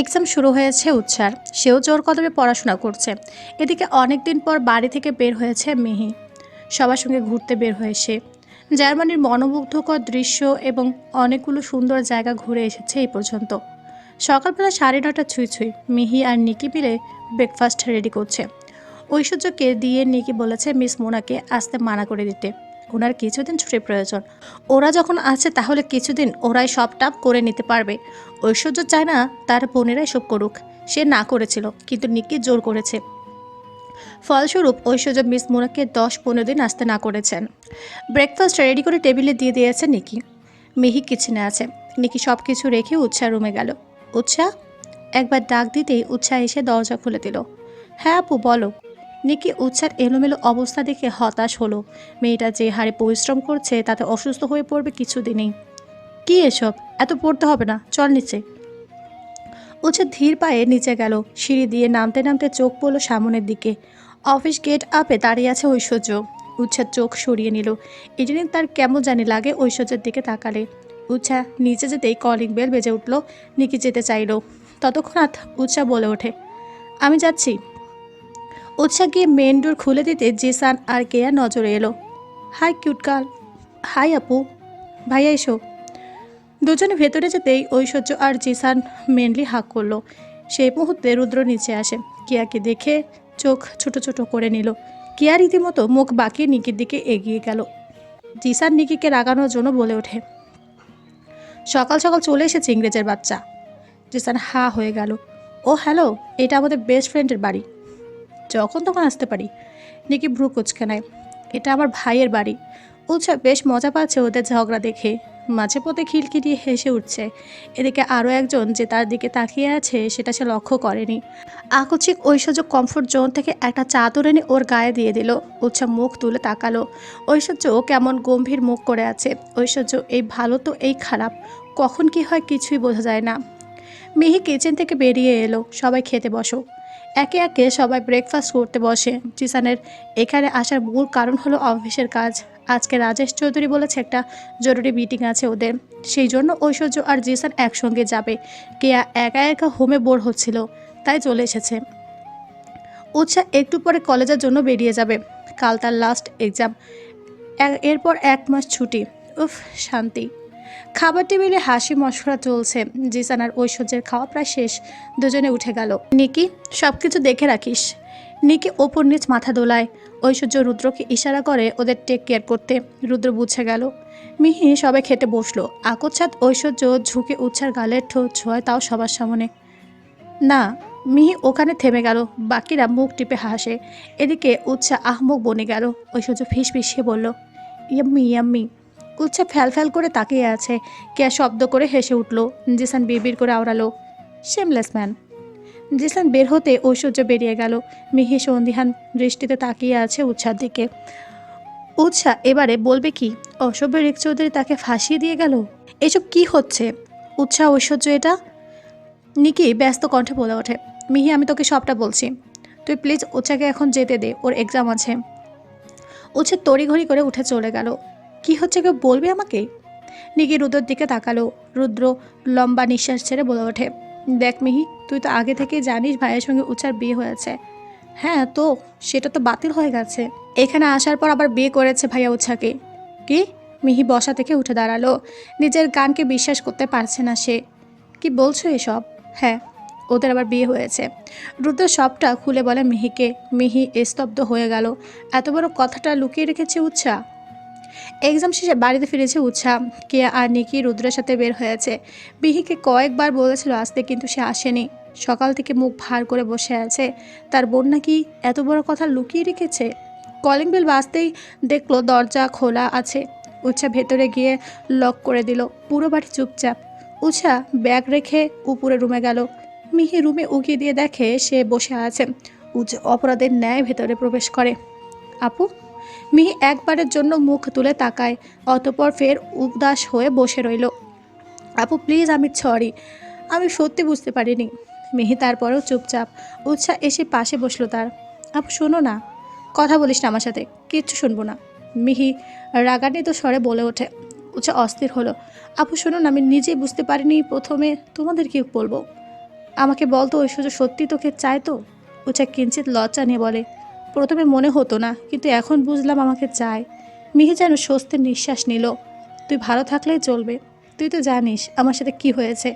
Exam শুরু হয়েছে উচ্ছার সেও জোর কদমে পড়াশোনা করছে। এদিকে অনেক দিন পর বাড়ি থেকে বের হয়েছে মিহি। সবার সঙ্গে ঘুরতে বের হয়ে সে। জার্মানির মনোমুগ্ধকর দৃশ্য এবং অনেকগুলো সুন্দর জায়গা ঘুরে এসেছে এই পর্যন্ত। সকালবেলা সাড়ে নটা ছুঁই ছুঁই মিহি আর নিকি মিলে ব্রেকফাস্ট রেডি করছে। ঐশ্বর্যকে দিয়ে নিকি বলেছে, মিস মোনাকে আসতে মানা করে দিতে। ওনার কিছুদিন ছুটির প্রয়োজন। ওরা যখন আছে তাহলে কিছুদিন ওরাই সবটা করে নিতে পারবে। ঐশ্বর্য চায় না তার বোনেরা এসব করুক। সে না করেছিল, কিন্তু নিকি জোর করেছে। ফলস্বরূপ ঐশ্বর্য মিস মোনাকে দশ পনেরো দিন আসতে না করেছেন। ব্রেকফাস্ট রেডি করে টেবিলে দিয়ে দিয়েছে নিকি। মিহি কিচেনে আছে। নিকি সব কিছু রেখে উৎসাহ রুমে গেল। উৎসাহ একবার ডাক দিতেই উৎসাহ এসে দরজা খুলে দিল। হ্যাঁ আপু, বলো। নিকি উৎসার এলোমেলো অবস্থা দেখে হতাশ হলো। মেয়েটা যে হারে পরিশ্রম করছে, তাতে অসুস্থ হয়ে পড়বে কিছুদিনেই। কি এসব? এত পড়তে হবে না, চল নিচে। উৎসাহ ধীর পায়ে নিচে গেল, সিঁড়ি দিয়ে নামতে নামতে চোখ পড়ল সামনের দিকে। অফিস গেট আপে দাঁড়িয়ে আছে ঐশ্বর্য। উৎসার চোখ সরিয়ে নিল। এজন্য তার কেমন জানি লাগে ঐশ্বর্যের দিকে তাকালে। উচ্ছা নিচে যেতেই কলিং বেল বেজে উঠল, নিকি যেতে চাইলো। ততক্ষণাৎ উচ্ছা বলে ওঠে, আমি যাচ্ছি। উৎসাহ গিয়ে মেন ডোর খুলে দিতে জিসান আর কেয়া নজরে এলো। High, cute girl. হাই, আপু। ভাইয়া, এসো। দুজনে ভেতরে যেতেই ঐশ্বর্য আর জিসান মেনলি হাক করল। সেই মুহূর্তে রুদ্র নিচে আসে। কিয়াকে দেখে চোখ ছোট ছোট করে নিল। কিয়া রীতিমতো মুখ বাঁকিয়ে নিকির দিকে এগিয়ে গেল। জিসান নিকিকে রাগানোর জন্য বলে ওঠে, সকাল সকাল চলে এসেছে ইংরেজের বাচ্চা। জিসান হা হয়ে গেল, ও, হ্যালো, এটা আমাদের বেস্ট ফ্রেন্ডের বাড়ি। যখন তখন আসতে পারি। নিকি ভ্রু কুচকে নেয়। এটা আমার ভাইয়ের বাড়ি। উৎসব বেশ মজা পাচ্ছে ওদের ঝগড়া দেখে। মাঝে পথে খিলখিলিয়ে হেসে উঠছে। এদিকে আরও একজন যে তার দিকে তাকিয়ে আছে, সেটা সে লক্ষ্য করেনি। আকস্মিক ঐশ্বর্য কমফোর্ট জোন থেকে একটা চাদর এনে ওর গায়ে দিয়ে দিল। উৎসব মুখ তুলে তাকালো। ঐশ্বর্য কেমন গম্ভীর মুখ করে আছে। ঐশ্বর্য, এই ভালো তো, এই খারাপ। কখন কি হয় কিছুই বোঝা যায় না। মিহি কিচেন থেকে বেরিয়ে এলো। সবাই খেতে বসো। একে একে সবাই ব্রেকফাস্ট করতে বসে। জিসানের এখানে আসার মূল কারণ হলো অফিসের কাজ। আজকে রাজেশ চৌধুরী বলেছে একটা জরুরি মিটিং আছে ওদের। সেই জন্য ঐশ্বর্য আর জিসান একসঙ্গে যাবে। কেয়া একা একা হোমে বোর হচ্ছিল, তাই চলে এসেছে। উৎসাহ একটু পরে কলেজের জন্য বেরিয়ে যাবে। কাল তার লাস্ট এক্সাম এরপর এক মাস ছুটি। উফ, শান্তি। খাবার টেবিলে হাসি মশকরা চলছে। জিসান আর ঐশ্বর্যের খাওয়া প্রায় শেষ। দুজনে উঠে গেল। নিকি সব কিছু দেখে রাখিস। নিকি ওপর নিচ মাথা দোলায়। ঐশ্বর্য রুদ্রকে ইশারা করে ওদের টেক কেয়ার করতে। রুদ্র বুঝে গেল। মিহি সবে খেতে বসল। আকচ্ছাদ ঐশ্বর্য ঝুঁকে উচ্ছার গালের ঠোঁট ছোঁয় তাও সবার সামনে। না, মিহি ওখানে থেমে গেল। বাকিরা মুখ টিপে হাসে। এদিকে উৎসাহ আহমুখ বনে গেল। ঐশ্বর্য ফিস ফিসিয়ে বলল, ইয়াম্মি ইয়াম্মি। উৎসাহ ফ্যাল ফ্যাল করে তাকিয়ে আছে। কে শব্দ করে হেসে উঠল, জিসান বিড়বিড় করে আওড়ালো। শেমলেস ম্যান জিসান বের হতে ঐশ্বর্য বেরিয়ে গেল। মিহি সন্ধিহান দৃষ্টিতে তাকিয়ে আছে উৎসার দিকে। উৎসা, এবারে বলবে কি, অসভ্য রিক চৌধুরী তাকে ফাঁসিয়ে দিয়ে গেল? এসব কি হচ্ছে? উৎসাহ ঐশ্বর্য এটা? নিকি ব্যস্ত কণ্ঠে বলে ওঠে, মিহি, আমি তোকে সবটা বলছি। তুই প্লিজ উৎসাকে এখন যেতে দে, ওর এক্সাম আছে। উৎসা তড়িঘড়ি করে উঠে চলে গেল। কি হচ্ছে কেউ বলবে আমাকে? নিকি রুদ্রর দিকে তাকালো। রুদ্র লম্বা নিঃশ্বাস ছেড়ে বলে ওঠে, দেখ মিহি, তুই তো আগে থেকেই জানিস ভাইয়ের সঙ্গে উচার বিয়ে হয়েছে। হ্যাঁ তো সেটা তো বাতিল হয়ে গেছে। এখানে আসার পর আবার বিয়ে করেছে ভাইয়া উৎসাকে কি? মিহি বসা থেকে উঠে দাঁড়াল। নিজের গানকে বিশ্বাস করতে পারছে না সে। কি বলছো এসব? হ্যাঁ ওদের আবার বিয়ে হয়েছে। রুদ্র সবটা খুলে বলে মিহিকে। মিহি স্তব্ধ হয়ে গেল। এত বড় কথাটা লুকিয়ে রেখেছে উৎসাহ এক্সাম শেষে বাড়িতে ফিরেছে উৎসাহ কেয়া আর নিকি রুদ্রের সাথে বের হয়েছে। বিহিকে কয়েকবার বলেছিল আসতে, কিন্তু সে আসেনি। সকাল থেকে মুখ ভার করে বসে আছে। তার বোন নাকি এত বড় কথা লুকিয়ে রেখেছে? কলিং বেল বাজতেই দেখল দরজা খোলা আছে। উৎসা ভেতরে গিয়ে লক করে দিল। পুরো বাড়ি চুপচাপ। উৎসা ব্যাগ রেখে উপরে রুমে গেল। মিহি রুমে উকিয়ে দিয়ে দেখে সে বসে আছে। উচ অপরাধের ন্যায় ভেতরে প্রবেশ করে। আপু? মিহি একবারের জন্য মুখ তুলে তাকায়, অতপর ফের উদাস হয়ে বসে রইল। আপু প্লিজ আমি সরি আমি সত্যি বুঝতে পারিনি। মিহি তারপরেও চুপচাপ উৎসাহ এসে পাশে বসল তার। আপু, শোনো না, কথা বলিস না আমার সাথে, কিচ্ছু শুনব না। মিহি রাগান্বিত স্বরে বলে ওঠে। উৎসাহ অস্থির হলো। আপু, শোনো না, আমি নিজেই বুঝতে পারিনি, প্রথমে তোমাদের কি বলব? আমাকে বলতো ঐশ্বর্য সত্যি তোকে চায় তো? উচা কিঞ্চিত লজ্জা নিয়ে বলে। প্রথমে মনে হতো না, কিন্তু এখন বুঝলাম আমাকে চায়। মিহি যেন স্বস্তির নিঃশ্বাস নিল। তুই ভালো থাকলেই চলবে। তুই তো জানিস আমার সাথে কি হয়েছে।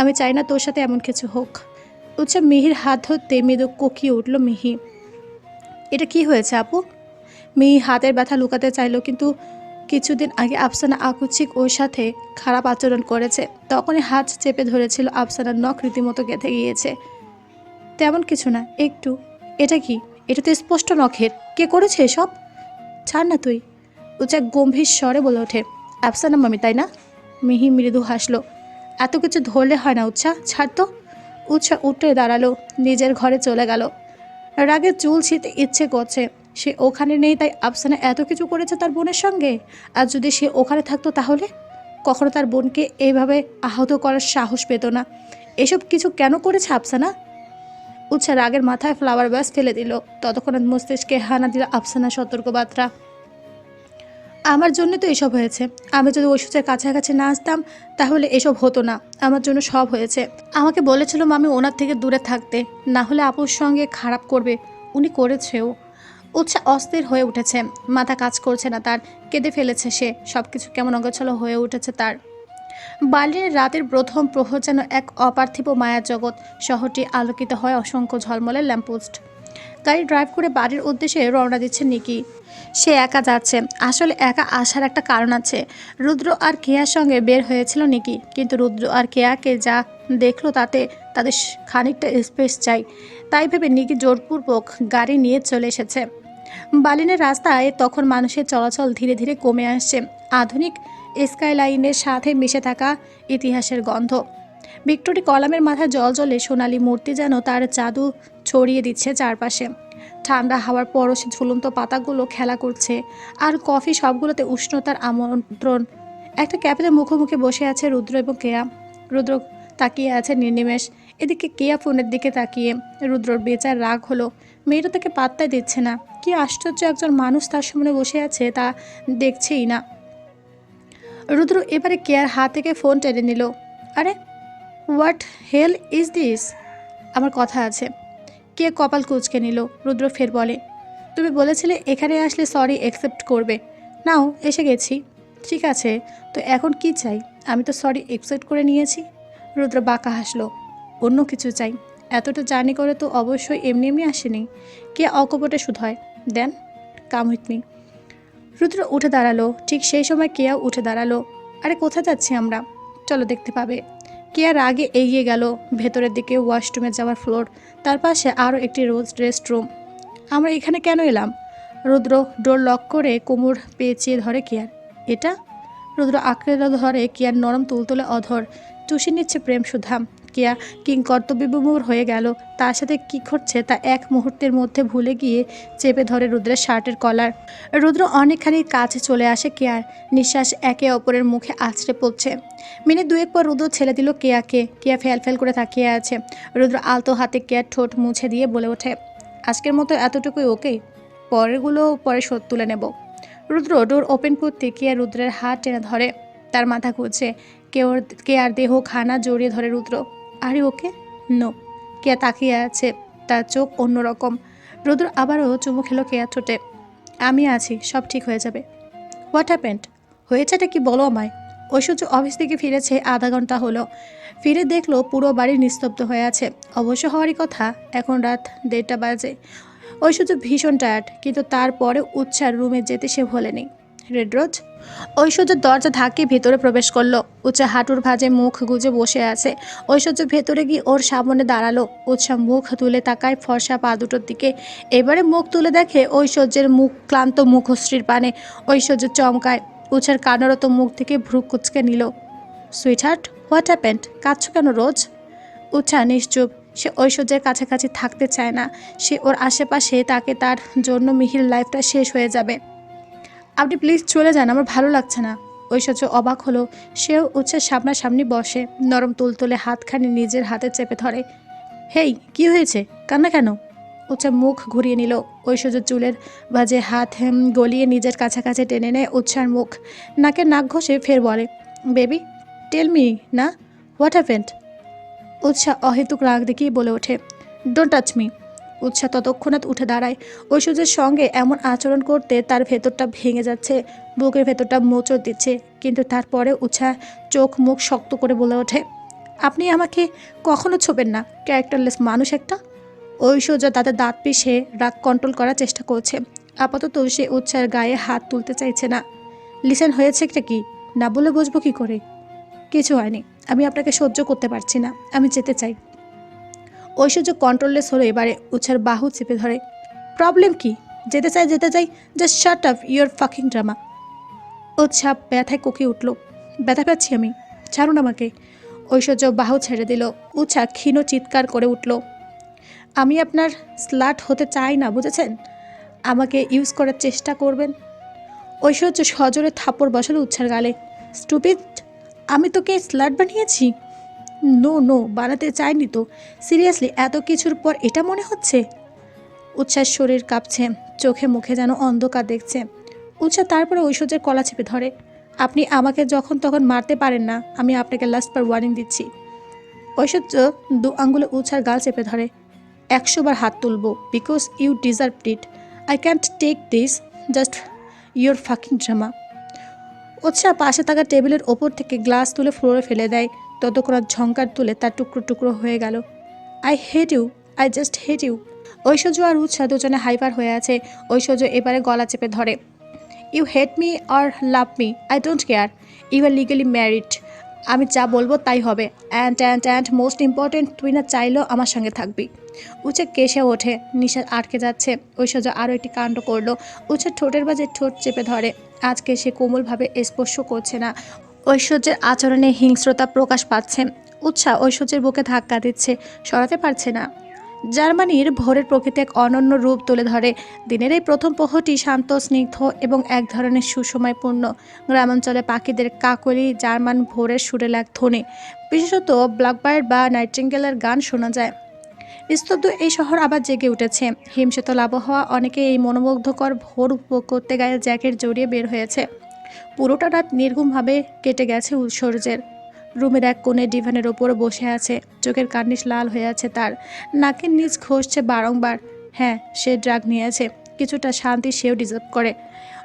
আমি চাই না তোর সাথে এমন কিছু হোক। উচ্চা মিহির হাত ধরতে মৃদু কোকিয়ে উঠল মিহি। এটা কি হয়েছে আপু? মিহি হাতের ব্যথা লুকাতে চাইলো, কিন্তু কিছুদিন আগে আফসানা আকুচিক ওর সাথে খারাপ আচরণ করেছে। তখনই হাত চেপে ধরেছিল আফসানার নখ রীতিমতো গেঁথে গিয়েছে। তেমন কিছু না, একটু। এটা কি? এটা তো স্পষ্ট নখের। কে করেছে এসব? ছাড় না তুই। উচা গম্ভীর স্বরে বলে ওঠে। আফসানা মামি, তাই না? মিহি মৃদু হাসলো। এত কিছু ধরলে হয় না উৎসা ছাড় তো। উৎসা উঠে দাঁড়াল, নিজের ঘরে চলে গেল। রাগে চুল ছিঁড়তে ইচ্ছে করছে। সে ওখানে নেই, তাই আফসানা এত কিছু করেছে তার বোনের সঙ্গে? আর যদি সে ওখানে থাকতো তাহলে? কখনো তার বোনকে এইভাবে আহত করার সাহস পেত না। এসব কিছু কেন করেছে আফসানা? উৎসা রাগের মাথায় ফ্লাওয়ার ব্যাস ফেলে দিল। ততক্ষণ মস্তিষ্কে হানা দিল আফসানা সতর্কবার্তা। আমার জন্য তো এসব হয়েছে। আমি যদি ঐশ্বর্যের কাছাকাছি না আসতাম, তাহলে এসব হতো না। আমার জন্য সব হয়েছে। আমাকে বলেছিল মামি ওনার থেকে দূরে থাকতে। না হলে আপুর সঙ্গে খারাপ করবে। উনি করেছেও। উৎসা অস্থির হয়ে উঠেছে। মাথা কাজ করছে না তার। কেঁদে ফেলেছে সে। সব কিছু কেমন অগোছালো হয়ে উঠেছে তার। বার্লিনের রাতের প্রথম প্রহর যেন এক অপার্থিব মায়া জগৎ শহরটি আলোকিত হয় অসংখ্য ঝলমলের ল্যাম্পোস্ট গাড়ি ড্রাইভ করে বাড়ির উদ্দেশ্যে রওনা দিচ্ছে নিকি। সে একা যাচ্ছে। আসলে একা আসার একটা কারণ আছে। রুদ্র আর কেয়ার সঙ্গে বের হয়েছিল নিকি। কিন্তু রুদ্র আর কেয়াকে যা দেখল তাতে তাদের খানিকটা স্পেস চাই। তাই ভেবে নিকি জোরপূর্বক গাড়ি নিয়ে চলে এসেছে। বালিনের রাস্তায় তখন মানুষের চলাচল ধীরে ধীরে কমে আসছে। আধুনিক স্কাইলাইনের সাথে মিশে থাকা ইতিহাসের গন্ধ। ভিক্টোরি কলামের মাথায় জল জলে সোনালি মূর্তি যেন তার জাদু ছড়িয়ে দিচ্ছে চারপাশে। ঠান্ডা হাওয়ার পরশে ঝুলন্ত পাতাগুলো খেলা করছে, আর কফি সবগুলোতে উষ্ণতার আমন্ত্রণ। একটা ক্যাফেতে মুখোমুখি বসে আছে রুদ্র এবং কেয়া। রুদ্র তাকিয়ে আছে নির্নিমেষ। এদিকে কেয়া ফোনের দিকে তাকিয়ে। রুদ্রর বেচার রাগ হলো, মেয়েটা তাকে পাত্তাই দিচ্ছে না। কি আশ্চর্য একজন মানুষ তার সামনে বসে আছে, তা দেখছেই না। রুদ্র এবারে কেয়ার হাত থেকে ফোন টেনে নিল। আরে, হোয়াট হেল ইজ দিস? আমার কথা আছে। কে কপাল কুচকে নিল? রুদ্র ফের বলে। তুমি বলেছিলে এখানে আসলে সরি অ্যাকসেপ্ট করবে। নাও, এসে গেছি। ঠিক আছে, তো এখন কি চাই? আমি তো সরি অ্যাকসেপ্ট করে নিয়েছি। রুদ্র বাঁকা হাসলো। অন্য কিছু চাই। এতটা জার্নি করে তো অবশ্যই এমনি এমনি আসেনি। কে অকপটে শুধু হয়? দেন কাম উইথ মি রুদ্র উঠে দাঁড়াল। ঠিক সেই সময় কেয়াও উঠে দাঁড়াল। আরে, কোথায় যাচ্ছি আমরা? চলো দেখতে পাবে। কেয়ার আগে এগিয়ে গেল ভেতরের দিকে ওয়াশরুমে যাওয়ার ফ্লোর। তার পাশে আরও একটি রোজ রেস্ট রুম। আমরা এখানে কেন এলাম? রুদ্র ডোর লক করে কোমর পেঁচিয়ে ধরে কেয়ার। এটা? রুদ্র আঁকড়ে ধরে কেয়ার নরম তুলতুলে অধর। চুষে নিচ্ছে প্রেম সুধা কেয়া কিং কর্তব্যবিমূর হয়ে গেল। তার সাথে কি ঘটছে তা এক মুহূর্তের মধ্যে ভুলে গিয়ে চেপে ধরে রুদ্রের শার্টের কলার। রুদ্র অনেকখানি কাছে চলে আসে কেয়ার। নিঃশ্বাস একে অপরের মুখে আছড়ে পড়ছে। মিনিট দুয়েক পর রুদ্র ছেলে দিল কেয়াকে। কেয়া ফেল ফেল করে তাকিয়ে আছে। রুদ্র আলতো হাতে কেয়ার ঠোঁট মুছে দিয়ে বলে ওঠে, আজকের মতো এতটুকুই ওকে? পরেরগুলো পরে শোধ তুলে নেব। রুদ্র ডোর ওপেন করতে কেয়া রুদ্রের হাত টেনে ধরে। তার মাথা ঘুরছে। কেওর কেয়ার দেহ খানা জড়িয়ে ধরে রুদ্র। আরে ওকে? নো। কেয়া তাকিয়ে আছে, তার চোখ অন্যরকম। রুদ্র আবারও চুমু খেলো কেয়া ঠোঁটে। আমি আছি, সব ঠিক হয়ে যাবে। হোয়াট হ্যাপেন্ড হয়েছেটা কি বলো আমায়? ঐশ্বর্য অফিস থেকে ফিরেছে, আধা ঘণ্টা হলো। ফিরে দেখল পুরো বাড়ি নিস্তব্ধ হয়ে আছে। অবশ্য হওয়ারই কথা, এখন রাত দেড়টা বাজে। ঐশ্বর্য ভীষণ টায়ার্ড কিন্তু তারপরে উচ্ছার রুমে যেতে সে ভোলেনি। রেড রোজ ঐশ্বর্য দরজা ধাক্কে ভেতরে প্রবেশ করল। উচ্চা হাঁটুর ভাঁজে মুখ গুজে বসে আছে। ঐশ্বর্য ভেতরে গিয়ে ওর সামনে দাঁড়াল। উৎসা মুখ তুলে তাকায় ফর্সা পা দুটোর দিকে। এবারে মুখ তুলে দেখে ঐশ্বর্যের মুখ ক্লান্ত মুখশ্রীর পানে। ঐশ্বর্য চমকায়। উৎসার কানরত মুখ থেকে ভ্রু কুচকে নিল। Sweetheart what happened? কাঁদছ কেন রোজ? উৎসা নিশ্চুপ। সে ঐশ্বর্যের কাছাকাছি থাকতে চায় না। সে ওর আশেপাশে তাকে তার জন্য মিহির লাইফটা শেষ হয়ে যাবে। আপনি প্লিজ চলে যান, আমার ভালো লাগছে না। ঐশ্বর্য অবাক হলো, সেও উচ্ছের সামনাসামনি বসে, নরম তুলতুলে হাতখানি নিজের হাতে চেপে ধরে। হেই, কি হয়েছে? কান্না কেন? উচ্চা মুখ ঘুরিয়ে নিল, ঐশ্বর্য চুলের ভাজে হাত গলিয়ে নিজের কাছাকাছি টেনে নেয় উচ্ছার মুখ। নাকে নাক ঘষে ফের বলে, বেবি টেল মি না? হোয়াট হ্যাপেন্ড উৎসাহ অহেতুক রাগ দেখিয়ে বলে ওঠে ডোন্ট টাচ মি উৎসাহ ততক্ষণাৎ উঠে দাঁড়ায়। ঐশ্বর্যের সঙ্গে এমন আচরণ করতে তার ভেতরটা ভেঙে যাচ্ছে, বুকের ভেতরটা মোচড় দিচ্ছে, কিন্তু তারপরে উৎসাহ চোখ মুখ শক্ত করে বলে ওঠে, আপনি আমাকে কখনো ছোবেন না, ক্যারেক্টারলেস মানুষ একটা? ঐশ্বর্য তাদের দাঁত পিষে রাগ কন্ট্রোল করার চেষ্টা করছে। আপাতত সে উৎসাহের গায়ে হাত তুলতে চাইছে না। লিসেন, হয়েছে একটা কি? না বলে বুঝব কি করে? কিছু হয়নি, আমি আপনাকে সহ্য করতে পারছি না, আমি যেতে চাই। ঐশ্বর্য কন্ট্রোললেস হলো এবারে উৎসার বাহু চেপে ধরে। প্রবলেম কি? যেতে চাই যেতে চাই just shut up your fucking drama Utsah ব্যথায় কোকে উঠল। ব্যথা পাচ্ছি আমি, ছাড়ুন আমাকে। ঐশ্বর্য বাহু ছেড়ে দিল। উৎসাহ ক্ষীণ চিৎকার করে উঠল। আমি আপনার স্লাট হতে চাই না, বুঝেছেন? আমাকে ইউজ করার চেষ্টা করবেন। ঐশ্বর্য সজোরে থাপড় বসালো উৎসার গালে। স্টুপিড আমি তোকে স্লাট বানিয়েছি? নো নো বানাতে চাইনি তো। সিরিয়াসলি, এত কিছুর পর এটা মনে হচ্ছে? উৎসার শরীর কাঁপছে, চোখে মুখে যেন অন্ধকার দেখছে। উৎসাহ তারপরে ঐশ্বর্যের কলা চেপে ধরে, আপনি আমাকে যখন তখন মারতে পারেন না, আমি আপনাকে লাস্ট বার ওয়ার্নিং দিচ্ছি। ঐশ্বর্য দু আঙ্গুলে উৎসার গাল চেপে ধরে একশোবার হাত তুলবো because you deserve it I can't take this just your fucking drama Utsah পাশে থাকা টেবিলের ওপর থেকে গ্লাস তুলে ফ্লোরে ফেলে দেয় ততক্ষণ ঝঙ্কার তুলে তার টুকরো টুকরো হয়ে গেল। I hate you I just hate you Aishwarya আর উৎসাহ দুজনে হাইপার হয়ে আছে। ঐশ্বর্য এবারে গলা চেপে ধরে you hate me or love me I don't care you are legally married আমি যা বলব তাই হবে। And and and most important তুই না চাইলেও আমার সঙ্গে থাকবি। উচে কেসে ওঠে, নিশা আটকে যাচ্ছে। ঐশ্বর্য আরও একটি কাণ্ড করল। উচে ঠোঁটের বাজে ঠোঁট চেপে ধরে। আজকে সে কোমলভাবে স্পর্শ করছে না। ঐশ্বর্যের আচরণে হিংস্রতা প্রকাশ পাচ্ছে। উৎসাহ ঐশ্বর্যের বুকে ধাক্কা দিচ্ছে, সরাতে পারছে না। জার্মানির ভোরের প্রকৃতি এক অনন্য রূপ তুলে ধরে। দিনের এই প্রথম প্রহরটি শান্ত, স্নিগ্ধ এবং এক ধরনের সুসময়পূর্ণ গ্রামাঞ্চলে পাখিদের কাকলি, জার্মান ভোরের সুরে লাগ ধ্বনি। বিশেষত ব্ল্যাকবার্ড বা নাইটিঙ্গেলের গান শোনা যায়। স্তব্ধ এই শহর আবার জেগে উঠেছে। হিমশীতল আবহাওয়া অনেকে এই মনোমুগ্ধকর ভোর উপভোগ করতে গায়ে জ্যাকেট জড়িয়ে বের হয়েছে। পুরোটা রাত নির্ঘুমভাবে কেটে গেছে সূর্যের রুমের এক কোণে ডিভানের ওপর বসে আছে, চোখের কার্নিশ লাল হয়ে আছে তার। নাকের নিচ ঘষছে বারংবার। হ্যাঁ সে ড্রাগ নিয়েছে, কিছুটা শান্তি সেও ডিজার্ভ করে।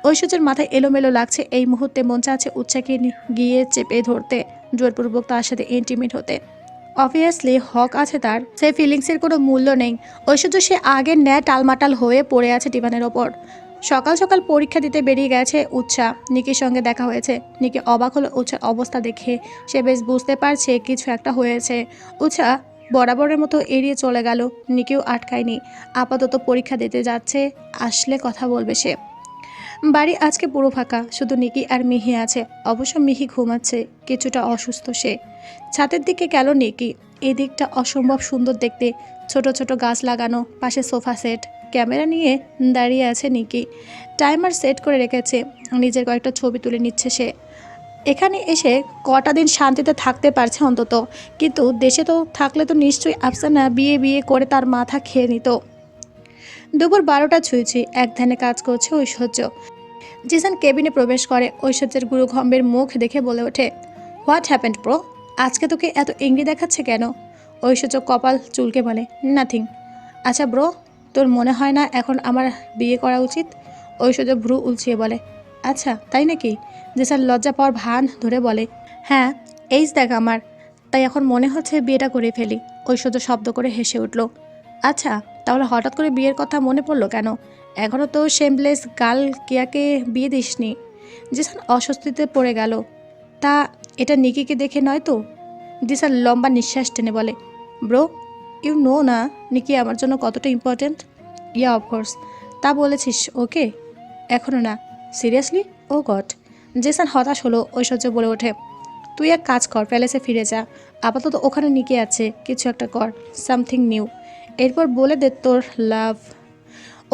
ঐশ্বর্যের মাথায় এলোমেলো লাগছে, এই মুহূর্তে মন চাচ্ছে উচ্চাকে গিয়ে চেপে ধরতে, জোরপূর্বক তার সাথে ইন্টিমেট হতে। অবভিয়াসলি হক আছে তার, সেই ফিলিংসের কোনো মূল্য নেই। ঐশ্বর্য সে আগের ন্যায় টালমাটাল হয়ে পড়ে আছে ডিভানের ওপর। সকাল সকাল পরীক্ষা দিতে বেরিয়ে গেছে উৎসা। নিকির সঙ্গে দেখা হয়েছে। নিকি অবাক হলো উৎসার অবস্থা দেখে। সে বেশ বুঝতে পারছে কিছু একটা হয়েছে। উৎসা বরাবরের মতো এড়িয়ে চলে গেল। নিকিও আটকায়নি। আপাতত পরীক্ষা দিতে যাচ্ছে, আসলে কথা বলবে সে। বাড়ি আজকে পুরো ফাঁকা, শুধু নিকি আর মিহি আছে। অবশ্য মিহি ঘুমাচ্ছে, কিছুটা অসুস্থ সে। ছাদের দিকে গেল নিকি। এদিকটা অসম্ভব সুন্দর দেখতে। ছোট ছোট গাছ লাগানো, পাশে সোফা সেট। ক্যামেরা নিয়ে দাঁড়িয়ে আছে নিকি। টাইমার সেট করে রেখেছে। নিজের কয়েকটা ছবি তুলে নিচ্ছে সে। এখানে এসে কটা দিন শান্তিতে থাকতে পারছে অন্তত। কিন্তু দেশে তো থাকলে তো নিশ্চয়ই আফসানা বিয়ে বিয়ে করে তার মাথা খেয়ে নিত। দুপুর বারোটা ছুঁয়েছি। এক ধ্যানে কাজ করছে ঐশ্বর্য। জিসান কেবিনে প্রবেশ করে। ঐশ্বর্যের গুরুগম্ভীর মুখ দেখে বলে ওঠে হোয়াট হ্যাপেন্ড প্রো আজকে তোকে এত ইংরি দেখাচ্ছে কেন? ঐশ্বর্য কপাল চুলকে বলে নাথিং আচ্ছা ব্রো তোর মনে হয় না এখন আমার বিয়ে করা উচিত? ঐশ্বর্য ভ্রু উলছিয়ে বলে আচ্ছা তাই নাকি? জিসান লজ্জা পাওয়ার ভান ধরে বলে হ্যাঁ এইজ দেখ আমার। তাই এখন মনে হচ্ছে বিয়েটা করে ফেলি। ঐশ্বর্য শব্দ করে হেসে উঠল আচ্ছা তাহলে হঠাৎ করে বিয়ের কথা মনে পড়ল কেন? এখনও তো শেমলেস গার্ল কিয়াকে বিয়ে দিসনি। জিসান অস্বস্তিতে পড়ে গেল, তা এটা নিকিকে দেখে নয় তো? জিসান লম্বা নিঃশ্বাস টেনে বলে, ব্রো ইউ নো না, নিকি, আমার জন্য কতটা ইম্পর্ট্যান্ট ইয়া অফকোর্স তা বলেছিস ওকে এখনও না সিরিয়াসলি ও গড জেসান হতাশ হলো, ঐশ্বর্য বলে ওঠে। তুই এক কাজ কর প্যালেসে ফিরে যা। আপাতত ওখানে নিকে আছে, কিছু একটা কর সামথিং নিউ এরপর বলে দে তোর লাভ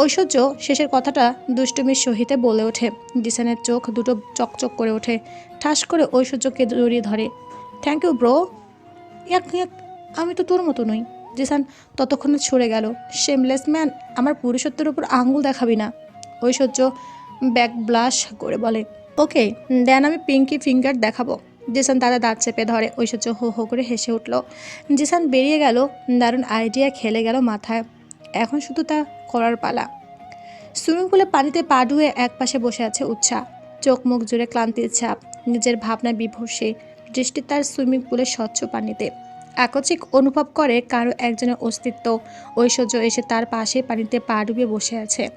ঐশ্বর্য শেষের কথাটা দুষ্টুমির সহিতে বলে ওঠে। জিসানের চোখ দুটো চকচক করে ওঠে। ঠাস করে ঐশ্বর্যকে জড়িয়ে ধরে। থ্যাংক ইউ ব্রো এক আমি তো তোর মতো নই। জিসান ততক্ষণে ছড়ে গেল। শেমলেস ম্যান আমার পুরুষত্বের উপর আঙুল দেখাবি না। ঐশ্বর্য ব্যাক ব্লাশ করে বলে, ওকে, দেন আমি পিঙ্কি ফিঙ্গার দেখাবো। জিসান দাদা দাঁত চেপে ধরে। ঐশ্বর্য হো হো করে হেসে উঠল। জিসান বেরিয়ে গেল, দারুণ আইডিয়া খেলে গেল মাথায়। এখন শুধু তা করার পালা। সুইমিং পুলে পানিতে পা ডুয়ে এক পাশে বসে আছে উৎসাহ চোখ মুখ জুড়ে ক্লান্তির ছাপ। নিজের ভাবনায় বিভোর সে দৃষ্টি তার সুইমিং পুলের স্বচ্ছ পানিতে। আকস্মিক অনুভব করে কারও একজনের অস্তিত্ব। ঐশ্বর্য এসে তার পাশে পানিতে পা ডুবে বসে আছে।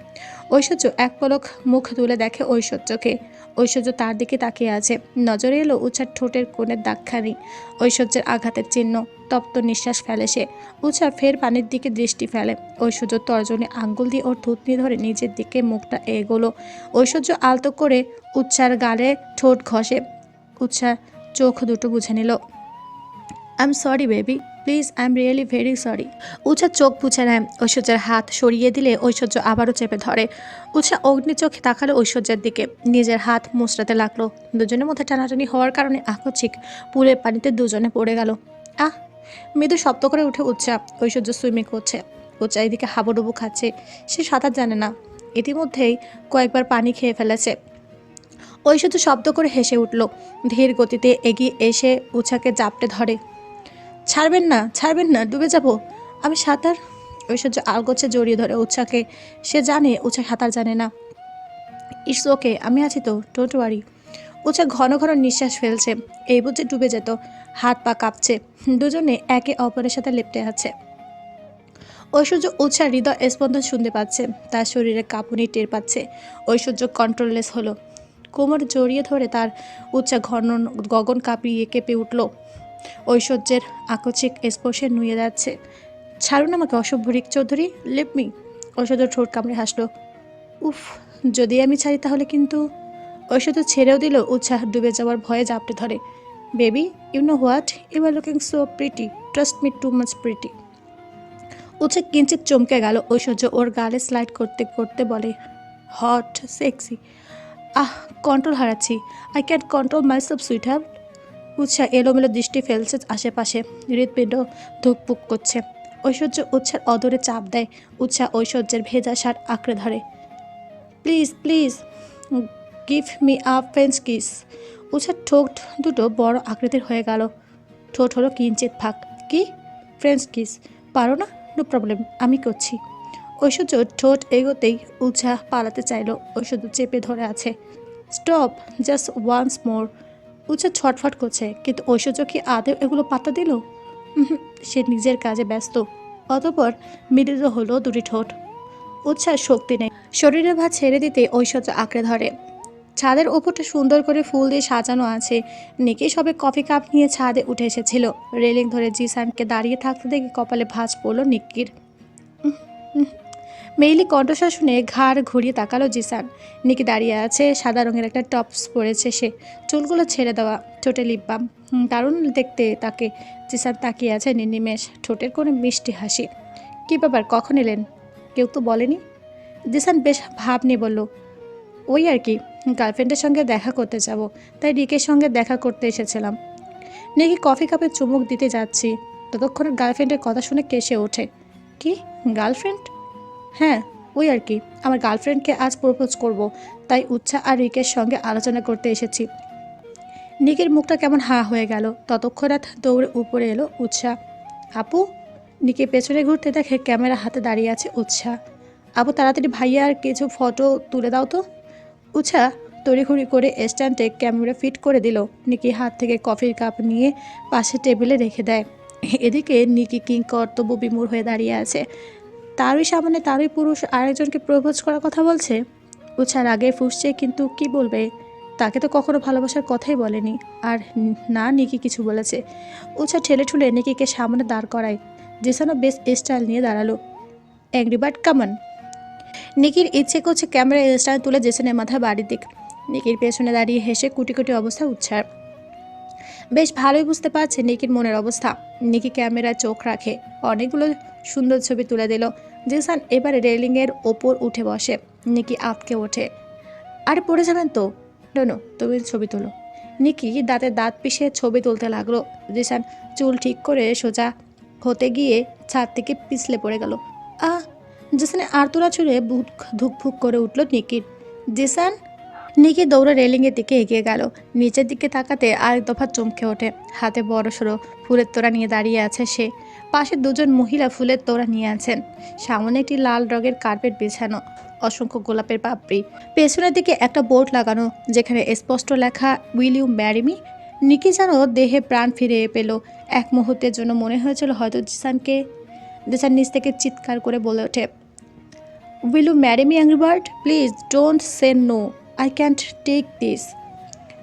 ঐশ্বর্য এক পলক মুখ তুলে দেখে ঐশ্বর্যকে। ঐশ্বর্য তার দিকে তাকিয়ে আছে। নজরে এলো উৎসার ঠোঁটের কোণের দাগখানি। ঐশ্বর্যের আঘাতের চিহ্ন। তপ্ত নিঃশ্বাস ফেলে সে। উৎসা ফের পানির দিকে দৃষ্টি ফেলে। ঐশ্বর্য তর্জনে আঙ্গুল দিয়ে ওর থুতনি ধরে নিজের দিকে মুখটা এগোলো। ঐশ্বর্য আলতো করে উৎসার গালে ঠোঁট ঘষে। উৎসা চোখ দুটো বুঝে নিল। I am sorry baby please I am really very sorry Utsa চোখ পুছে নেয়। ঐশ্বর্যের হাত সরিয়ে দিলে ঐশ্বর্য আবারও চেপে ধরে। উৎসা অগ্নি চোখে তাকালো ঐশ্বর্যের দিকে। নিজের হাত মুচড়াতে লাগল। দুজনের মধ্যে টানাটানি হওয়ার কারণে আকস্মিক পুলের পানিতে দুজনে পড়ে গেল। আহ, মৃদু শব্দ করে উঠে উৎসা ঐশ্বর্য সুইমিং করছে। উৎসা এদিকে হাবুডুবু খাচ্ছে। সে সাঁতার জানে না। ইতিমধ্যেই কয়েকবার পানি খেয়ে ফেলেছে। ঐশ্বর্য শব্দ করে হেসে উঠল। ধীর গতিতে এগিয়ে এসে উৎসাকে জাপটে ধরে। ছাড়বেন না ছাড়বেন না, ডুবে যাব। আমি সাঁতার, ঐশ্বর্য আলগোছে জড়িয়ে ধরে উৎসাকে। সে জানে, উৎসা সাঁতার জানে না। ইটস ওকে, আমি আছি তো, ডোন্ট ওয়ারি। উৎসা ঘন ঘন নিঃশ্বাস ফেলছে, এই বুঝে ডুবে যেত। হাত পা কাঁপছে, দুজনে একে অপরের সাথে লেপটে আছে। ঐশ্বর্য উৎসার হৃদয় স্পন্দন শুনতে পাচ্ছে, তার শরীরে কাঁপুনি টের পাচ্ছে। ঐশ্বর্য কন্ট্রোললেস হলো। কোমর জড়িয়ে ধরে তার উচ্চা ঘন গগন কাঁপিয়ে কেঁপে উঠল। ঐশ্বর্যের আকস্মিক স্পর্শে নুয়ে যাচ্ছে। ছাড়ুন আমাকে অসভ্য রিক চৌধুরী লেপমি ঐশ্বর্য ঠোঁট কামড়ে হাসলো। উফ, যদি আমি ছাড়ি তাহলে কিন্তু ঐশ্বর্য ছেড়েও দিল, উৎসাহ ডুবে যাওয়ার ভয়ে জাপটে ধরে। Baby you know what you are looking so pretty trust me too much pretty উচ্ছে কিঞ্চিত চমকে গেল, ঐশ্বর্য ওর গালে স্লাইড করতে করতে বলে hot sexy ah control হারাচ্ছি। I can control myself sweet have Utsah এলোমেলো দৃষ্টি ফেলছে আশেপাশে হৃদপিণ্ড ধুকপুক করছে। ঐশ্বর্য উৎসার অদরে চাপ দেয়, উৎসাহ ঐশ্বর্যের ভেজা শার্ট আঁকড়ে ধরে। Please please, give me a French kiss. উৎসার ঠোঁট দুটো বড় আকৃতির হয়ে গেল। ঠোঁট হলো কিঞ্চিত ফাঁক। কি? French kiss? পারো না? নো প্রবলেম, আমি করছি। ঐশ্বর্য ঠোঁট এগোতেই উৎসাহ পালাতে চাইলো। ঐশ্বর্য চেপে ধরে আছে। Stop, just once more. Utsah ছটফট করছে, কিন্তু ঐশ্বর্য কি আদেও এগুলো পাত্তা দিল? সে নিজের কাজে ব্যস্ত। অতপর মিলিত হলো দুটি ঠোঁট। উৎসাহ শক্তি নেই। শরীরে ভাত ছেড়ে দিতে ঐশ্বর্য আঁকড়ে ধরে। ছাদের ওপরটা সুন্দর করে ফুল দিয়ে সাজানো আছে। নিকি সবে কফি কাপ নিয়ে ছাদে উঠে এসেছিল। রেলিং ধরে জিসানকে দাঁড়িয়ে থাকতে দেখে কপালে ভাঁজ পড়ল নিক্কির মেইলি কণ্ঠস্বর শুনে ঘাড় ঘুরিয়ে তাকালো জিসান। নিকি দাঁড়িয়ে আছে, সাদা রঙের একটা টপস পরেছে সে। চুলগুলো ছেড়ে দেওয়া, ঠোঁটে লিপবাম দারুণ দেখতে তাকে। জিসান তাকিয়ে আছে নির্নিমেষ, ঠোঁটের কোনো মিষ্টি হাসি। কী ব্যাপার, কখন এলেন? কেউ তো বলেনি? জিসান বেশ ভাব নিয়ে বলল, ওই আর কি, গার্লফ্রেন্ডের সঙ্গে দেখা করতে যাব। তাই রিকের সঙ্গে দেখা করতে এসেছিলাম। নিকি কফি কাপে চুমুক দিতে যাচ্ছি। ততক্ষণে গার্লফ্রেন্ডের কথা শুনে কেসে ওঠে। কি? গার্লফ্রেন্ড? হ্যাঁ ওই আর কি। আমার গার্লফ্রেন্ডকে আজ প্রপোজ করব, তাই উচ্ছা আর রিকের সঙ্গে আলোচনা করতে এসেছি। নিকের মুখটা কেমন হা হয়ে গেল। ততক্ষণাৎ দৌড়ে উপরে এলো উৎসাহ আপু, নিকে পেছনে ঘুরতে দেখে ক্যামেরা হাতে দাঁড়িয়ে আছে উৎসাহ আপু, তাড়াতাড়ি ভাইয়ার কিছু ফটো তুলে দাও তো। উৎসাহ তড়িঘড়ি করে স্ট্যান্ডে ক্যামেরা ফিট করে দিল। নিকি হাত থেকে কফির কাপ নিয়ে পাশে টেবিলে রেখে দেয়। এদিকে নিকি কিং কর্তব্য বিমূর হয়ে দাঁড়িয়ে আছে। তারই সামনে তারই পুরুষ আরেকজনকে প্রভোজ করার কথা বলছে? উৎসার আগে ফুসছে, কিন্তু কি বলবে? তাকে তো কখনো ভালোবাসার কথাই বলেনি। আর না, নিকি কিছু বলেছে। উৎসা ঠেলে ঠুলে নিকিকে সামনে দাঁড় করায়। জেসানো বেশ স্টাইল নিয়ে দাঁড়াল। অ্যাংরি বার্ড কামান নিকির ইচ্ছে করছে ক্যামেরা স্টাইল তুলে জেসনের মাথায় বাড়ির দিক। নিকির পেছনে দাঁড়িয়ে হেসে কুটি কুটি অবস্থা উচ্ছার বেশ ভালোই বুঝতে পারছে নিকির মনের অবস্থা। নিকি ক্যামেরায় চোখ রাখে। অনেকগুলো সুন্দর ছবি তুলে দিল। জেসান এবারে রেলিংয়ের ওপর উঠে বসে। নিকি আটকে ওঠে। আর পড়ে যাবেন তো? ডোনো তুমি ছবি তোলো। নিকি দাঁতে দাঁত পিষে ছবি তুলতে লাগল। জেসান চুল ঠিক করে সোজা হতে গিয়ে ছাদ থেকে পিছলে পড়ে গেল। আহ জেসানে আরতুরা ছুঁড়ে বুক ধুকফুক করে উঠল নিকির। জেসান নিকি দৌড়ে রেলিংয়ের দিকে এগিয়ে গেল। নিচের দিকে তাকাতে আরেক দফা চমকে ওঠে। হাতে বড় সড়ো ফুলের তোড়া নিয়ে দাঁড়িয়ে আছে সে। পাশে দুজন মহিলা ফুলের তোড়া নিয়ে আছেন। সামনে একটি লাল রঙের কার্পেট বিছানো। অসংখ্য গোলাপের পাপড়ি। পেছনের দিকে একটা বোর্ড লাগানো, যেখানে স্পষ্ট লেখা will you marry me Niki যেন দেহে প্রাণ ফিরে পেল। এক মুহূর্তের জন্য মনে হয়েছিল হয়তো জিসানকে, জিসান নিচ থেকে চিৎকার করে বলে ওঠে will you marry me please don't say no I can't take this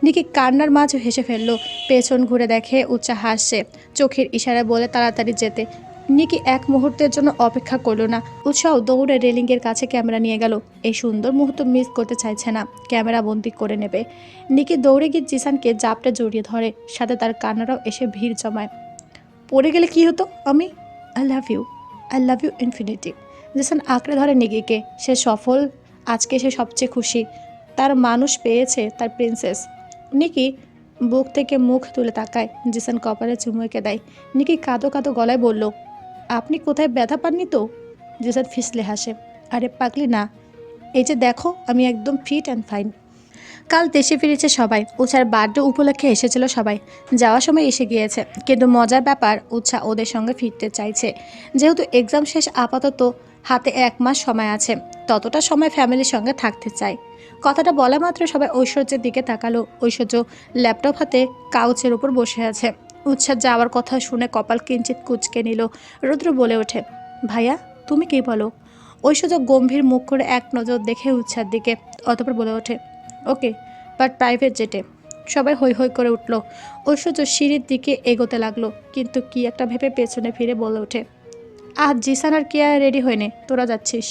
Niki কান্নার মাঝে হেসে ফেলল। পেছন ঘুরে দেখে উচ্চা হাসছে। চোখের ইশারা বলে তাড়াতাড়ি যেতে। নিকি এক মুহূর্তের জন্য অপেক্ষা করল না। উৎসাহ দৌড়ে রেলিংয়ের কাছে ক্যামেরা নিয়ে গেল। এই সুন্দর মুহূর্ত মিস করতে চাইছে না। ক্যামেরা বন্দি করে নেবে। নিকি দৌড়ে গিয়ে জিসানকে জাপটে জড়িয়ে ধরে। সাথে তার কান্নারাও এসে ভিড় জমায়। পড়ে গেলে কি হতো? আমি I love you I love you infinity Zisan আঁকড়ে ধরে নিকিকে। সে সফল, আজকে সে সবচেয়ে খুশি। তার মানুষ পেয়েছে তার প্রিন্সেস নিকি বুক থেকে মুখ তুলে তাকায়, জিসান কপালে চুমুকে দেয় নিকি কাঁদো কাঁদো গলায় বলল, আপনি কোথায় ব্যথা পাননি তো? জিসান ফিসলে হাসে, আরে পাগলি না, এই যে দেখো, আমি একদম ফিট অ্যান্ড ফাইন। কাল দেশে ফিরেছে সবাই উৎসার বার্থডে উপলক্ষে এসেছিল সবাই। যাওয়ার সময় এসে গিয়েছে, কিন্তু মজার ব্যাপার উৎসা ওদের সঙ্গে ফিরতে চাইছে। যেহেতু এক্সাম শেষ আপাতত হাতে এক মাস সময় আছে, ততটা সময় ফ্যামিলির সঙ্গে থাকতে চাই কথাটা বলা মাত্র সবাই ঐশ্বর্যের দিকে তাকালো। ঐশ্বর্য ল্যাপটপ হাতে কাউচের উপর বসে আছে। উৎসার যাওয়ার কথা শুনে কপাল কিঞ্চিত কুচকে নিল। রুদ্র বলে ওঠে, ভাইয়া, তুমি কি বলো? ঐশ্বর্য গম্ভীর মুখ করে এক নজর দেখে উৎসার দিকে, অতপর বলে ওঠে, ওকে বাট প্রাইভেট জেটে সবাই হৈ হৈ করে উঠল। ঐশ্বর্য সিঁড়ির দিকে এগোতে লাগল, কিন্তু কি একটা ভেবে পেছনে ফিরে বলে ওঠে আজ জিসান আর কেয়া রেডি হয়নি, তোরা যাচ্ছিস?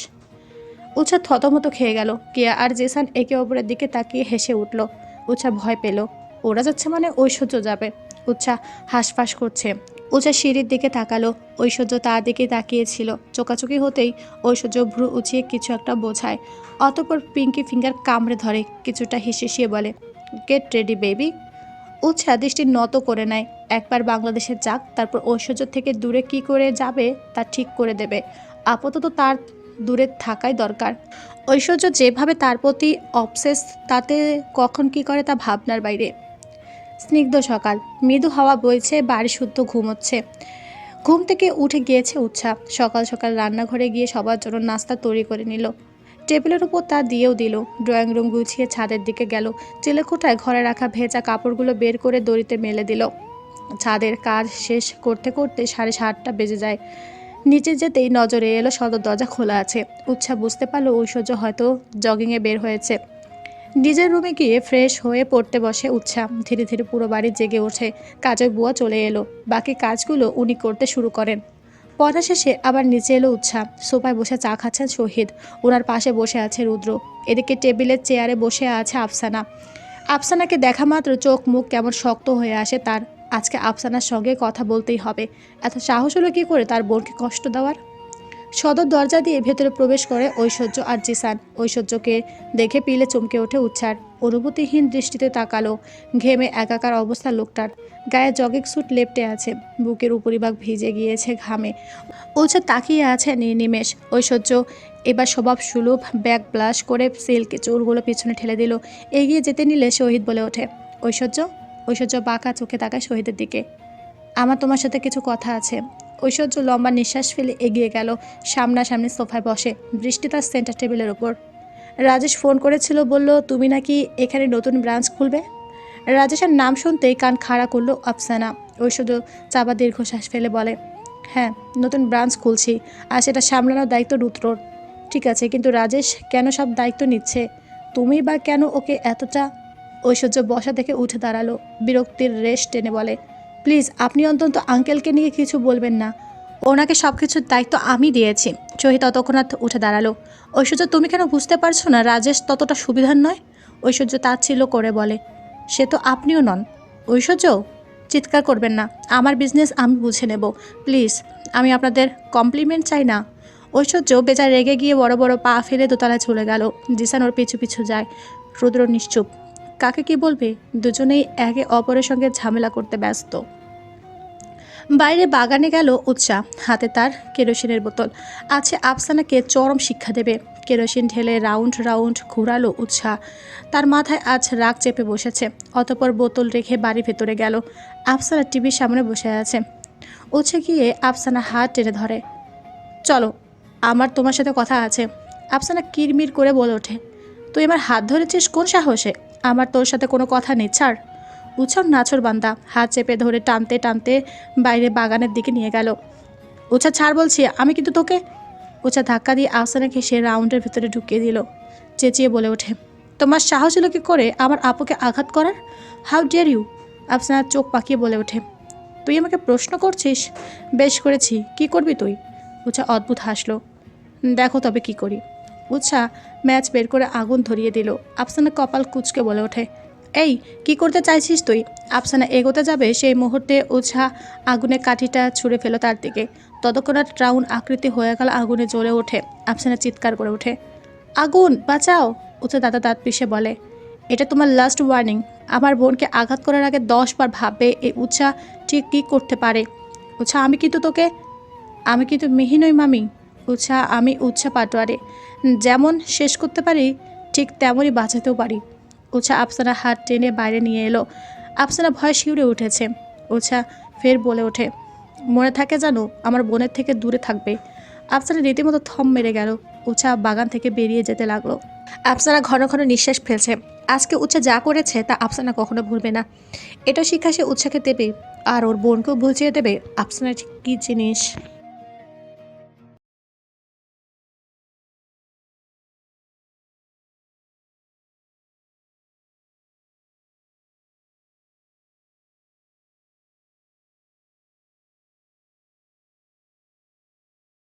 উৎসা থতমতো খেয়ে গেল। কেয়া আর জেসান একে অপরের দিকে তাকিয়ে হেসে উঠল। উৎসা ভয় পেল। ওরা যাচ্ছে মানে ঐশ্বর্য যাবে। উৎসা হাঁসফাঁস করছে। উৎসা সিঁড়ির দিকে তাকালো। ঐশ্বর্য তার দিকে তাকিয়েছিল। চোকাচুকি হতেই ঐশ্বর্য ভ্রু উঁচিয়ে কিছু একটা বোঝায়। অতপর পিঙ্কি ফিঙ্গার কামড়ে ধরে। কিছুটা হিসিয়ে বলে গেট রেডি বেবি উৎসা দৃষ্টি নত করে নেয়। একবার বাংলাদেশের যাক, তারপর ঐশ্বর্য থেকে দূরে কি করে যাবে তা ঠিক করে দেবে। আপাতত তার দূরে থাকাই দরকার। ঐশ্বর্য যেভাবে তার প্রতি অবসেস তাতে কখন কি করে তা ভাবনার বাইরে। স্নিগ্ধ সকাল, মৃদু হাওয়া বইছে, বাড়ি শুদ্ধ ঘুমোচ্ছে ঘুম থেকে উঠে গিয়েছে উৎসাহ সকাল সকাল রান্নাঘরে গিয়ে সবার জন্য নাস্তা তৈরি করে নিল। টেবিলের উপর তা দিয়েও দিল। ড্রয়িং রুম গুছিয়ে ছাদের দিকে গেল। চিলেকোঠায় ঘরে রাখা ভেজা কাপড়গুলো বের করে দড়িতে মেলে দিল। ছাদের কাজ শেষ করতে করতে সাড়ে সাতটা বেজে যায়। নিচে যেতেই নজরে এলো সদর দরজা খোলা আছে। উৎসাহ বুঝতে পারল ঐশ্বর্য হয়তো জগিংয়ে বের হয়েছে। নিজের রুমে গিয়ে ফ্রেশ হয়ে পড়তে বসে উৎসাহ। ধীরে ধীরে পুরো বাড়ি জেগে ওঠে। কাজের বুয়া চলে এলো। বাকি কাজগুলো উনি করতে শুরু করেন। পড়া শেষে আবার নিচে এলো উৎসাহ। সোফায় বসে চা খাচ্ছেন শহীদ। ওনার পাশে বসে আছে রুদ্র। এদিকে টেবিলের চেয়ারে বসে আছে আফসানা। আফসানাকে দেখা মাত্র চোখ মুখ কেমন শক্ত হয়ে আসে তার। আজকে আফসানার সঙ্গে কথা বলতেই হবে। এত সাহস হলো কী করে তার বোনকে কষ্ট দেওয়ার? সদর দরজা দিয়ে ভেতরে প্রবেশ করে ঐশ্বর্য আর জিসান। ঐশ্বর্যকে দেখে পিলে চমকে ওঠে উচ্ছার অনুভূতিহীন দৃষ্টিতে তাকালো ঘেমে একাকার অবস্থা লোকটার। গায়ে জগিং স্যুট লেপটে আছে, বুকের উপরিভাগ ভিজে গিয়েছে ঘামে। উৎসা তাকিয়ে আছে নির্নিমেষ। ঐশ্বর্য এবার স্বভাব সুলভ, ব্যাগ ব্লাশ করে সিল্কে চুলগুলো পিছনে ঠেলে দিল। এগিয়ে যেতে নিলে শহীদ বলে ওঠে। ঐশ্বর্য? ঐশ্বর্য বাঁকা চোখে তাকায় শহীদের দিকে। আমার তোমার সাথে কিছু কথা আছে। ঐশ্বর্য লম্বা নিঃশ্বাস ফেলে এগিয়ে গেল, সামনাসামনি সোফায় বসে, বৃষ্টি তার সেন্টার টেবিলের ওপর রাজেশ ফোন করেছিল, বলল, তুমি নাকি এখানে নতুন ব্রাঞ্চ খুলবে? রাজেশের নাম শুনতেই কান খাড়া করল আফসানা। ঐশ্বর্য চাপা দীর্ঘশ্বাস ফেলে বলে হ্যাঁ নতুন ব্রাঞ্চ খুলছি, আর সেটা সামলানোর দায়িত্ব রুদ্রর। ঠিক আছে, কিন্তু রাজেশ কেন সব দায়িত্ব নিচ্ছে? তুমি বা কেন ওকে এতটা ঐশ্বর্য বসা থেকে উঠে দাঁড়াল। বিরক্তির রেশ টেনে বলে, প্লিজ, আপনি অন্তত আঙ্কেলকে নিয়ে কিছু বলবেন না। ওনাকে সব কিছুর দায়িত্ব আমি দিয়েছি। শহীদ ততক্ষণাৎ উঠে দাঁড়াল। ঐশ্বর্য, তুমি কেন বুঝতে পারছ না রাজেশ ততটা সুবিধার নয়? ঐশ্বর্য তাচ্ছিল করে বলে, সে তো আপনিও নন। ঐশ্বর্য, চিৎকার করবেন না। আমার বিজনেস আমি বুঝে নেব। প্লিজ, আমি আপনাদের কমপ্লিমেন্ট চাই না। ঐশ্বর্য বেচার রেগে গিয়ে বড় বড় পা ফেলে দোতলায় চলে গেল। জিসান ওর পিছু পিছু যায়। রুদ্র নিশ্চুপ। কাকে কি বলবে? দুজনেই একে অপরের সঙ্গে ঝামেলা করতে ব্যস্ত। বাইরে বাগানে গেল উৎসাহ হাতে তার কেরোসিনের বোতল। আছে আফসানাকে চরম শিক্ষা দেবে। কেরোসিন ঢেলে রাউন্ড রাউন্ড ঘোরালো উৎসাহ তার মাথায় আজ রাগ চেপে বসেছে। অতপর বোতল রেখে বাড়ি ভেতরে গেল। আফসানা টিভির সামনে বসে আছে। উৎসে গিয়ে আফসানা হাত টেনে ধরে। চলো, আমার তোমার সাথে কথা আছে। আফসানা কিরমির করে বলে ওঠে। তুই আমার হাত ধরেছিস? কোন সাহসে? আমার তোর সাথে কোনো কথা নেই, ছাড়। উৎসব নাছর বান্দা, হাত চেপে ধরে টানতে টানতে বাইরে বাগানের দিকে নিয়ে গেল। উৎসা ছাড় বলছি, আমি কিন্তু তোকে? উৎসা ধাক্কা দিয়ে আফসানাকে সে রাউন্ডের ভিতরে ঢুকিয়ে দিল। চেঁচিয়ে বলে ওঠে, তোমার সাহস হলো কি করে আমার আপুকে আঘাত করার? হাউ ডিয়ার ইউ আফসানা চোখ পাকিয়ে বলে ওঠে, তুই আমাকে প্রশ্ন করছিস? বেশ করেছি, কি করবি তুই? উৎসা অদ্ভুত হাসলো, দেখো তবে কি করি। উৎসা ম্যাচ বের করে আগুন ধরিয়ে দিল। আফসানা কপাল কুচকে বলে ওঠে, এই, কি করতে চাইছিস তুই? আফসানা এগোতে যাবে সেই মুহূর্তে উৎসা আগুনের কাঠিটা ছুঁড়ে ফেলো তার দিকে। ততক্ষণাৎ ট্রাউন আকৃতি হয়ে গেল আগুনে জ্বলে ওঠে। আফসানা চিৎকার করে ওঠে, আগুন, বাঁচাও! উৎসা দাদা দাঁত পিষে বলে, এটা তোমার লাস্ট ওয়ার্নিং আমার বোনকে আঘাত করার আগে দশ বার ভাববে এই উৎসা ঠিক কী করতে পারে। উৎসা আমি কিন্তু তোকে, আমি কিন্তু মিহি নই, মামি। উৎসা, আমি উৎসা পাটোয়ারে। যেমন শেষ করতে পারি, ঠিক তেমনই বাঁচাতেও পারি। উৎসা আফসানা হাত টেনে বাইরে নিয়ে এলো। আফসানা ভয় শিউরে উঠেছে। উৎসা ফের বলে ওঠে, মনে থাকে জানো, আমার বোনের থেকে দূরে থাকবে। আফসানা রীতিমতো থম মেরে গেল। উৎসা বাগান থেকে বেরিয়ে যেতে লাগল। আফসানা ঘন ঘন নিঃশ্বাস ফেলছে। আজকে উৎসা যা করেছে তা আফসানা কখনো ভুলবে না। এটা শিক্ষা সে উৎসাকে দেবে, আর ওর বোনকেও বুঝিয়ে দেবে আফসানা ঠিক কী জিনিস।